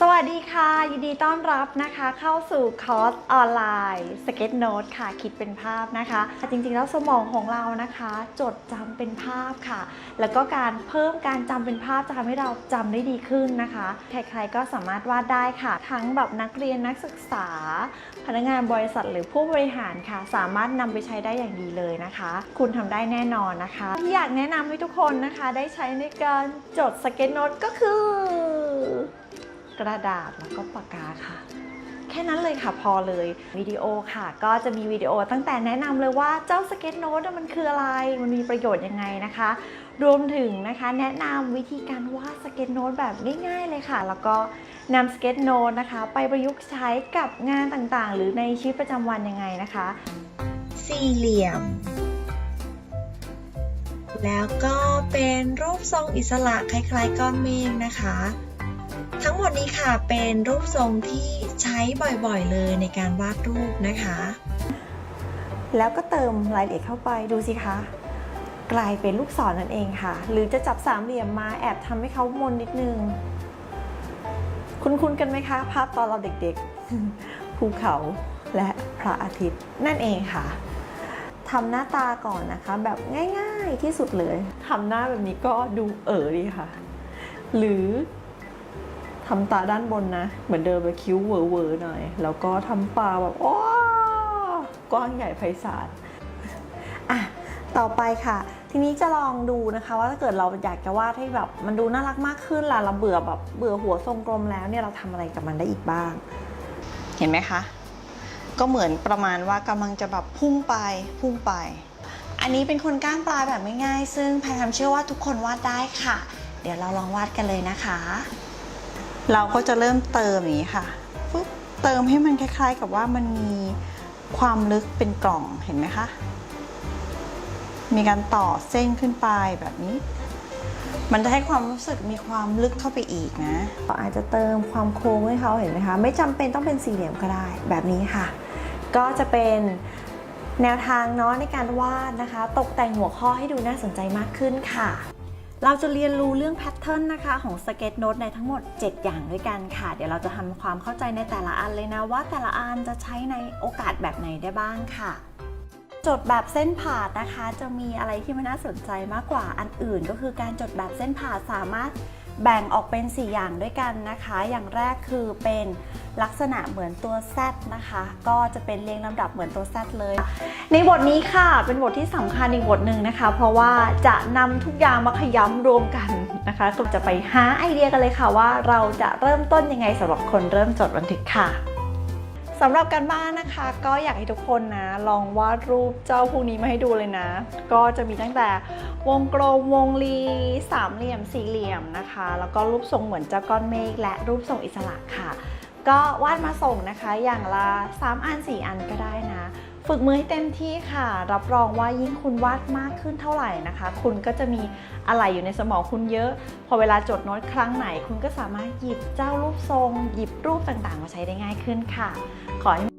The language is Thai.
สวัสดีค่ะ ยินดีต้อนรับนะคะเข้าสู่คอร์สออนไลน์สเก็ตโน้ตค่ะ คิดเป็นภาพนะคะ จริงๆแล้วสมองของเรานะคะ จดจำเป็นภาพค่ะ แล้วก็การเพิ่มการจำเป็นภาพจะทำให้เราจำได้ดีขึ้นนะคะ ใครๆก็สามารถวาดได้ค่ะ ทั้งแบบนักเรียนนักศึกษา พนักงานบริษัทหรือผู้บริหารค่ะ สามารถนำไปใช้ได้อย่างดีเลยนะคะ คุณทำได้แน่นอนนะคะที่อยากแนะนำให้ทุกคนนะคะ ได้ใช้ในการจดสเก็ตโน้ตก็คือ ระดาษแล้วก็ปากกาค่ะ แค่นั้นเลยค่ะพอเลยวิดีโอค่ะ ก็จะมีวิดีโอตั้งแต่แนะนำเลยว่าเจ้าสเก็ตโน้ตมันคืออะไร มันมีประโยชน์ยังไงนะคะ รวมถึงนะคะแนะนำวิธีการวาดสเก็ตโน้ตแบบง่ายๆเลยค่ะ แล้วก็นำสเก็ตโน้ตนะคะ ไปประยุกต์ใช้กับงานต่างๆ หรือในชีวิตประจำวันยังไงนะคะ สี่เหลี่ยม แล้วก็เป็นรูปทรงอิสระคล้ายๆก้อนเมฆนะคะ ทั้งหมดนี้ค่ะเป็นรูปทรงที่ใช้บ่อยๆเลยในการวาดรูปนะคะ แล้วก็เติมรายละเอียดเข้าไปดูสิคะ กลายเป็นลูกศรนั่นเองค่ะ หรือจะจับสามเหลี่ยมมาแอบทำให้เขามนนิดนึง คุ้นๆกันไหมคะ ภาพตอนเราเด็กๆ ภูเขาและพระอาทิตย์นั่นเองค่ะทำหน้าตาก่อนนะคะ แบบง่ายๆที่สุดเลยทำหน้าแบบนี้ก็ดูเอ๋อดีค่ะ หรือ ทำตาด้านบนนะ เหมือนเดิมเลยคิ้วเวอร์ๆหน่อย แล้วก็ทำปากแบบโอ้กว้างใหญ่ไพศาลอะต่อไปค่ะ ทีนี้จะลองดูนะคะ ว่าถ้าเกิดเราอยากจะวาดให้แบบ มันดูน่ารักมากขึ้นล่ะเราเบื่อแบบเบื่อหัวทรงกลมแล้วเนี่ยเราทำอะไรกับมันได้อีกบ้าง เห็นไหมคะ ก็เหมือนประมาณว่ากำลังจะแบบพุ่งไปพุ่งไป อันนี้เป็นคนก้างปลายแบบง่ายๆซึ่งแพรทำเชื่อว่าทุกคนวาดได้ค่ะ เดี๋ยวเราลองวาดกันเลยนะคะ เราก็จะเริ่มเติมอย่างนี้ค่ะปุ๊บเติมให้มันคล้าย ๆ กับว่ามันมีความลึกเป็นกล่องเห็นไหมคะ มีการต่อเส้นขึ้นไปแบบนี้ มันจะให้ความรู้สึกมีความลึกเข้าไปอีกนะอาจจะเติมความโค้งให้เขาเห็นไหมคะ ไม่จำเป็นต้องเป็นสี่เหลี่ยมก็ได้ แบบนี้ค่ะ ก็จะเป็นแนวทางเนาะในการวาดนะคะ ตกแต่งหัวข้อให้ดูน่าสนใจมากขึ้นค่ะ เราจะเรียนรู้เรื่องแพทเทิร์นนะคะของสเก็ตโน้ตในทั้งหมด 7 อย่างด้วยกันค่ะ เดี๋ยวเราจะทำความเข้าใจในแต่ละอันเลยนะ ว่าแต่ละอันจะใช้ในโอกาสแบบไหนได้บ้างค่ะจดแบบเส้นผ่านะคะ จะมีอะไรที่มันน่าสนใจมากกว่าอันอื่น ก็คือการจดแบบเส้นผ่าสามารถ แบ่งออกเป็น 4 อย่างด้วยกันนะคะ อย่างแรกคือเป็นลักษณะเหมือนตัว Z นะคะ ก็จะเป็นเรียงลำดับเหมือนตัว Z เลย ในบทนี้ค่ะ เป็นบทที่สำคัญอีกบทหนึ่งนะคะ เพราะว่าจะนำทุกอย่างมาขย้ำรวมกันนะคะก็จะไปหาไอเดียกันเลยค่ะว่าเราจะเริ่มต้นยังไงสำหรับคนเริ่มจดบันทึกค่ะสำหรับการบ้านนะคะ ก็อยากให้ทุกคนนะ ลองวาดรูปเจ้าพวกนี้มาให้ดูเลยนะ ก็จะมีตั้งแต่ วงกลมวงรีสามเหลี่ยมสี่เหลี่ยมนะคะ แล้วก็รูปทรงเหมือนเจ้าก้อนเมฆและรูปทรงอิสระค่ะ ก็วาดมาส่งนะคะอย่างละ 3 อัน 4 อันก็ได้นะ ฝึกมือให้เต็มที่ค่ะ รับรองว่ายิ่งคุณวาดมากขึ้นเท่าไหร่นะคะ คุณก็จะมีอะไรอยู่ในสมองคุณเยอะ พอเวลาจดโน้ตครั้งไหน คุณก็สามารถหยิบเจ้ารูปทรง หยิบรูปต่างๆ มาใช้ได้ง่ายขึ้นค่ะ ขอให้